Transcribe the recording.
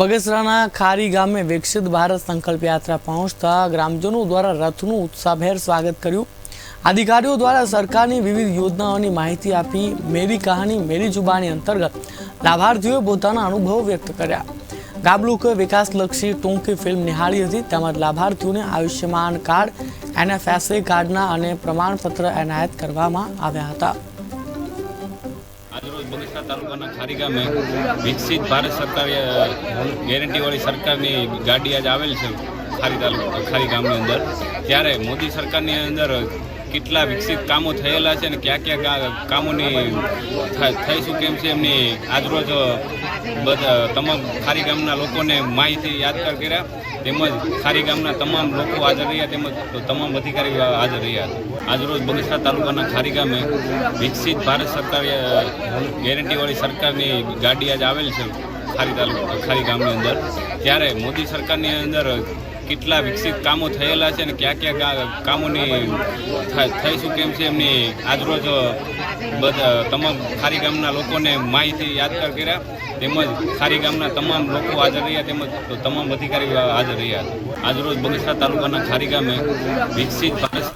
બગસરાના ખારી ગામે વિકસિત ભારત સંકલ્પ યાત્રા પહોંચતા ગ્રામજનો દ્વારા રથનું ઉત્સાહભેર સ્વાગત કર્યું. અધિકારીઓ દ્વારા સરકારની વિવિધ યોજનાઓની માહિતી આપી મેરી કહાની મેરી જુબાની અંતર્ગત લાભાર્થીઓએ પોતાના અનુભવ વ્યક્ત કર્યા. ગામ લોકોએ વિકાસલક્ષી ટૂંકી ફિલ્મ નિહાળી હતી, તેમજ લાભાર્થીઓને આયુષ્યમાન કાર્ડ, એનએફએસએ કાર્ડના અને પ્રમાણપત્ર એનાયત કરવામાં આવ્યા હતા. આજરોજ બગસરા તાલુકાના ખારી ગામે વિકસિત ભારત સરકાર ગેરંટીવાળી સરકારની ગાડી આજ આવેલ છે ખારી તાલુકા, ખારી ગામની અંદર. ત્યારે મોદી સરકારની અંદર કેટલા વિકસિત કામો થયેલા છે અને કયા કયા કામોની થઈ શું કેમ છે એમની આજરોજ બધા તમામ ખારી ગામના લોકોને માહિતી યાદગાર કર્યા. તેમજ ખારી ગામના તમામ લોકો હાજર રહ્યા, તેમજ તમામ અધિકારી હાજર રહ્યા. આજરોજ બગસરા તાલુકાના ખારી ગામે વિકસિત ભારત સરકાર ગેરંટીવાળી સરકારની ગાડી આજ આવેલ છે ખારી તાલુકા ખારી ગામની અંદર. ત્યારે મોદી સરકારની અંદર કેટલા વિકસિત કામો થયેલા છે અને કયા કયા કામોની થઈ શું કેમ છે એમની આજરોજ બધા, તમામ ખારી ગામના લોકોને માહિતી યાદગાર કર્યા. તેમજ ખારી ગામના તમામ લોકો હાજર રહ્યા, તેમજ તમામ અધિકારીઓ હાજર રહ્યા. આજરોજ બગસરા તાલુકાના ખારી ગામે વિકસિત